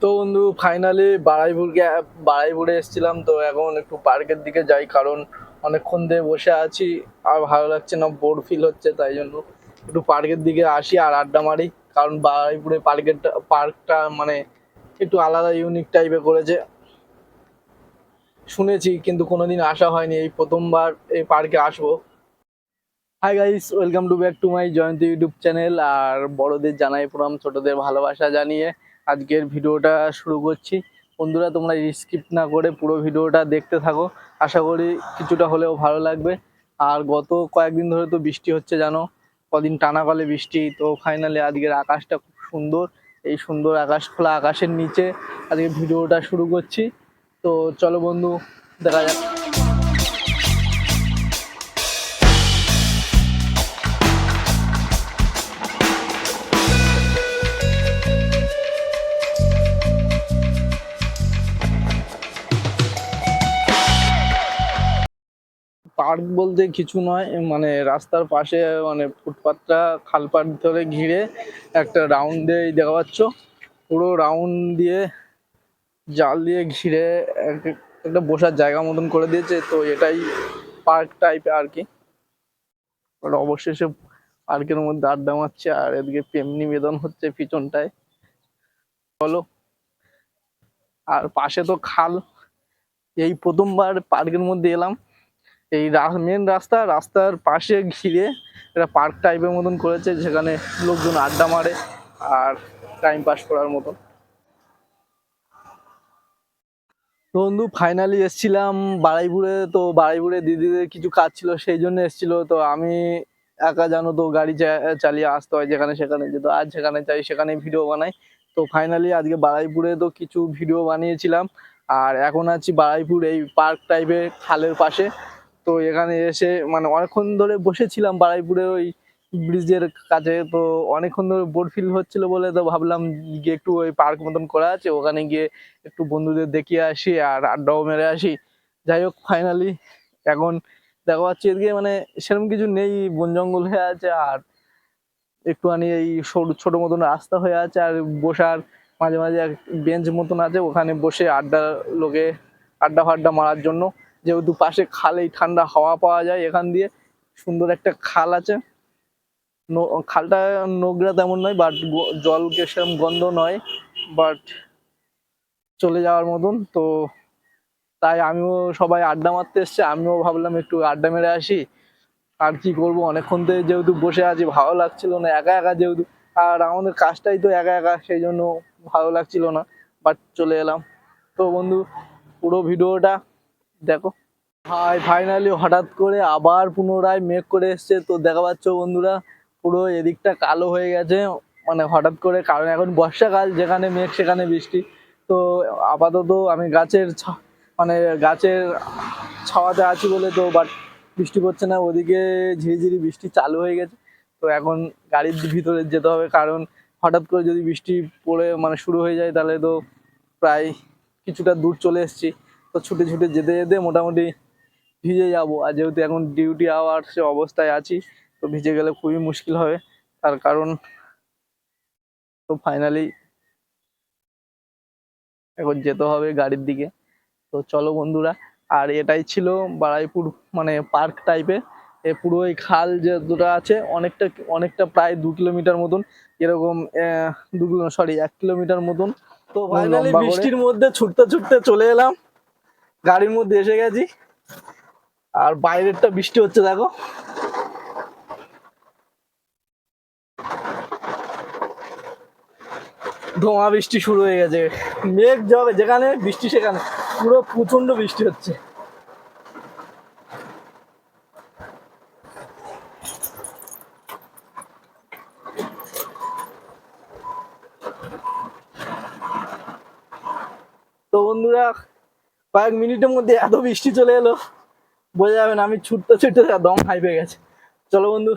তো বন্ধু ফাইনালি বাড়াইপুর গে- বাড়াইপুরে এসেছিলাম। তো এখন একটু পার্কের দিকে যাই, কারণ অনেকক্ষণ ধরে বসে আছি। আর ভালো লাগছে না, বোর ফিল হচ্ছে, তাই জন্য একটু পার্কের দিকে আসি আর আড্ডা মারি। কারণ বাড়াইপুরে পার্কের পার্কটা মানে একটু আলাদা ইউনিক টাইপের করেছে। শুনেছি, কিন্তু কোনোদিন আসা হয়নি। এই প্রথমবার এই পার্কে আসব। Hi guys welcome to back to my Jayanti YouTube channel আর বড়দের জানাই প্রণাম, ছোটদের ভালোবাসা জানিয়ে। আজকের ভিডিওটা শুরু করছি। বন্ধুরা, তোমরা স্কিপ না করে পুরো ভিডিওটা দেখতে থাকো। আশা করি কিছুটা হলেও ভালো লাগবে। আর গত কয়েকদিন ধরে তো বৃষ্টি হচ্ছে, জানো? কদিন টানা কলে বৃষ্টি, তো ফাইনালি আজকের আকাশটা খুব সুন্দর। এই সুন্দর আকাশ, খোলা আকাশের নিচে আজকে ভিডিওটা শুরু করছি। তো চলো বন্ধু, দেখা যাক। পার্ক বলতে কিছু নয় মানে রাস্তার পাশে মানে ফুটপাতটা খালপাট ধরে ঘিরে একটা রাউন্ডে দেখা পাচ্ছ। পুরো রাউন্ড দিয়ে জাল দিয়ে ঘিরে একটা বসার জায়গা মতন করে দিয়েছে, তো এটাই পার্ক টাইপের আর কি। অবশেষে পার্কের মধ্যে আড্ডা মারছে, আর এদিকে প্রেম নিবেদন হচ্ছে পিছনটায়। বলো, আর পাশে তো খাল, এই প্রথমবার পার্কের মধ্যে এলাম। এই মেন রাস্তা, রাস্তার পাশে ঘিরে একটা পার্ক টাইপের মতন করেছে, যেখানে লোকজন আড্ডা মারে আর টাইম পাস করার মতন। তো বন্ধু ফাইনালি এসছিলাম বাড়াইপুরে তো বাড়াইপুরে দিদিদের কিছু কাজ ছিল, সেই জন্য এসছিল। তো আমি একা জানো তো গাড়ি চালিয়ে আসতে হয় যেখানে সেখানে যেত, আজ সেখানে চাই সেখানে ভিডিও বানাই। তো ফাইনালি আজকে বাড়াইপুরে তো কিছু ভিডিও বানিয়েছিলাম। আর এখন আছি বাড়াইপুর এই পার্ক টাইপের খালের পাশে। তো এখানে এসে মানে অনেকক্ষণ ধরে বসেছিলাম বাড়াইপুরে ওই ব্রিজের কাছে। তো অনেকক্ষণ ধরে বোর ফিল হচ্ছিল বলে তো ভাবলাম গিয়ে একটু ওই পার্ক মতন করা আছে। ওখানে গিয়ে একটু বন্ধুদের দেখিয়ে আসি আর আড্ডাও মেরে আসি। যাই হোক ফাইনালি এখন দেখা যাচ্ছে এদিকে। মানে সেরকম কিছু নেই, বন জঙ্গল হয়ে আছে আর একটুখানি এই সরু, ছোট মতন রাস্তা হয়ে আছে আর বসার মাঝে মাঝে এক বেঞ্চ মতন আছে। ওখানে বসে আড্ডা লোকে আড্ডা ফাড্ডা মারার জন্য যেহেতু পাশে খালেই ঠান্ডা হাওয়া পাওয়া যায় এখান দিয়ে, সুন্দর একটা খাল আছে। খালটা নোংরা তেমন নয় বাট জলকে সেরকম গন্ধ নয় বাট চলে যাওয়ার মতন। তো তাই আমিও সবাই আড্ডা মারতে এসছে, আমিও ভাবলাম একটু আড্ডা মেরে আসি। আর কি করব? অনেকক্ষণ থেকে যেহেতু বসে আছি, ভালো লাগছিল না। একা একা যেহেতু, আর আমাদের কাজটাই তো একা একা, সেই জন্য ভালো লাগছিল না বাট চলে এলাম। তো বন্ধু, পুরো ভিডিওটা দেখো। হাই ফাইনালি হঠাৎ করে আবার পুনরায় মেঘ করে এসছে। তো দেখা পাচ্ছ বন্ধুরা, পুরো এদিকটা কালো হয়ে গেছে। মানে হঠাৎ করে কারণ এখন বর্ষাকাল, যেখানে মেঘ সেখানে বৃষ্টি। তো আপাতত আমি গাছের মানে গাছের ছাওয়াতে আছি বলে তো বাট বৃষ্টি পড়ছে না। ওদিকে ঝিরিঝিরি বৃষ্টি চালু হয়ে গেছে। তো এখন গাড়ির ভিতরে যেতে হবে। কারণ হঠাৎ করে যদি বৃষ্টি পড়ে মানে শুরু হয়ে যায়, তাহলে তো প্রায় কিছুটা দূর চলে এসেছি। তো ছুটে ছুটে যেতে যেতে মোটামুটি ভিজে যাব। আর যেহেতু এখন ডিউটি আওয়ার্স অবস্থায় আছি তো ভিজে গেলে খুবই মুশকিল হবে। তার কারণ তো ফাইনালি এখন যেতে হবে গাড়ির দিকে। তো চলো বন্ধুরা আর এটাই ছিল বারাইপুর মানে পার্ক টাইপের এ পুরো এই খাল যে দুটো আছে অনেকটা অনেকটা প্রায় দু কিলোমিটার মতন এরকম আহ, দু কিলো সরি এক কিলোমিটার মতন। তো ফাইনালি। বৃষ্টির মধ্যে ছুটতে ছুটতে চলে এলাম। গাড়ির মধ্যে এসে গেছি। আর বাইরেরটা বৃষ্টি হচ্ছে, দেখো। ধোঁয়া বৃষ্টি শুরু হয়ে গেছে। মেঘ যাবে যেখানে, বৃষ্টি সেখানে। পুরো প্রচণ্ড বৃষ্টি হচ্ছে। তো বন্ধুরা কয়েক মিনিটের মধ্যে এত বৃষ্টি চলে এলো। বোঝা যাবে না, আমি ছুটতে ছুটতে দম হাই পেয়ে গেছে। চলো বন্ধু।